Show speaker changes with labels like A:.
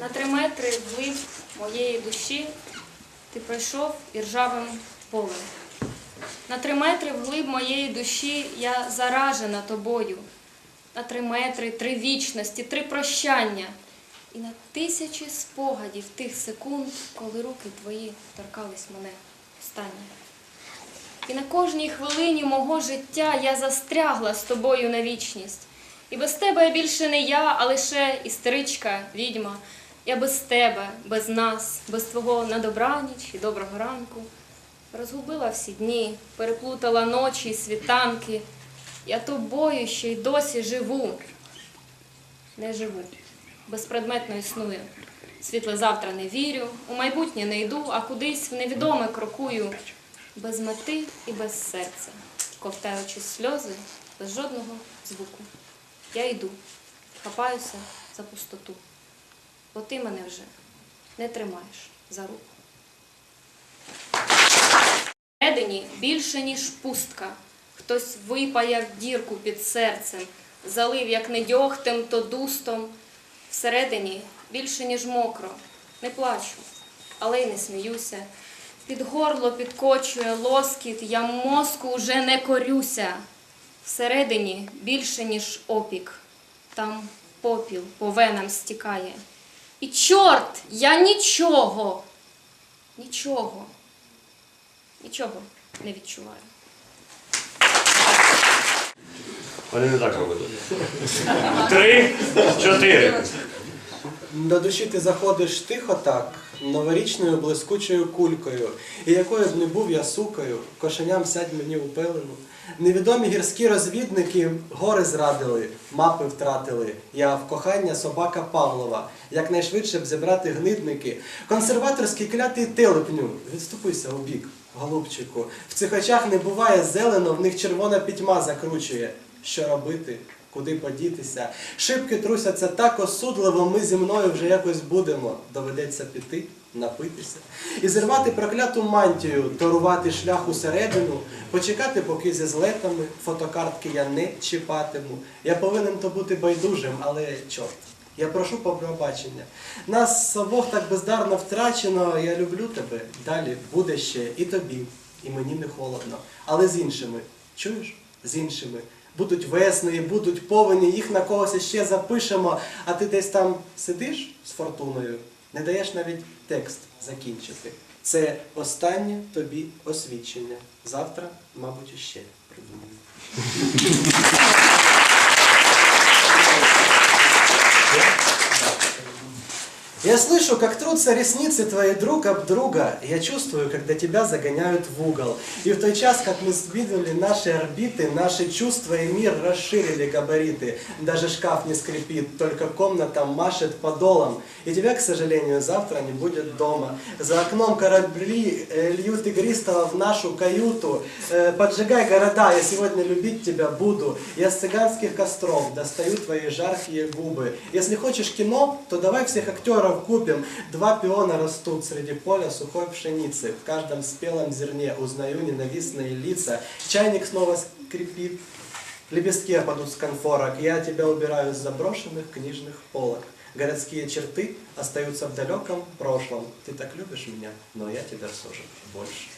A: На три метри вглиб моєї душі ти пройшов іржавим полем. На три метри вглиб моєї душі я заражена тобою. На три метри, три вічності, три прощання. І на тисячі спогадів тих секунд, коли руки твої торкались мене останнє. І на кожній хвилині мого життя я застрягла з тобою на вічність. І без тебе я більше не я, а лише істеричка, відьма. Я без тебе, без нас, без твого на добраніч і доброго ранку. Розгубила всі дні, переплутала ночі і світанки. Я тобою ще й досі живу. Не живу, безпредметно існую. Світле завтра не вірю, у майбутнє не йду, а кудись в невідоме крокую. Без мети і без серця, ковтаючи сльози, без жодного звуку. Я йду, хапаюся за пустоту, бо ти мене вже не тримаєш за руку. Всередині більше, ніж пустка. Хтось випаяв дірку під серцем, залив як не дьогтем, то дустом. Всередині більше, ніж мокро. Не плачу, але й не сміюся. Під горло підкочує лоскіт, я мозку уже не корюся. Всередині більше, ніж опік. Там попіл по венам стікає. І чорт, я нічого, нічого, нічого не відчуваю.
B: Вони не так робили. Три, чотири.
C: До душі ти заходиш тихо так, новорічною блискучою кулькою, і якою б не був я сукою, кошеням сядь мені у пелену. Невідомі гірські розвідники гори зрадили, мапи втратили. Я в кохання собака Павлова, якнайшвидше б зібрати гнидники. Консерваторський клятий телепню, відступися у бік, голубчику. В цих очах не буває зелено, в них червона пітьма закручує. Що робити? Куди подітися? Шибки трусяться так осудливо, ми зі мною вже якось будемо. Доведеться піти, напитися. І зірвати прокляту мантію, торувати шлях усередину, почекати, поки зі злетами фотокартки я не чіпатиму. Я повинен то бути байдужим, але чорт. Я прошу про пробачення. Нас обох так бездарно втрачено. Я люблю тебе. Далі буде ще і тобі, і мені не холодно. Але з іншими. Чуєш? З іншими. Будуть весни, будуть повені, їх на когось ще запишемо, а ти десь там сидиш з фортуною, не даєш навіть текст закінчити. Це останнє тобі освідчення. Завтра, мабуть, ще придумаю. Я слышу, как трутся ресницы твои друг об друга. Я чувствую, когда тебя загоняют в угол. И в тот час, как мы сдвинули наши орбиты, наши чувства и мир расширили габариты. Даже шкаф не скрипит, только комната машет подолом. И тебя, к сожалению, завтра не будет дома. За окном корабли э, льют игристого в нашу каюту. Э, поджигай города, я сегодня любить тебя буду. Я с цыганских костров достаю твои жаркие губы. Если хочешь кино, то давай всех актеров купим. Два пиона растут среди поля сухой пшеницы. В каждом спелом зерне узнаю ненавистные лица. Чайник снова скрипит. Лепестки опадут с конфорок. Я тебя убираю с заброшенных книжных полок. Городские черты остаются в далеком прошлом. Ты так любишь меня, но я тебя все больше.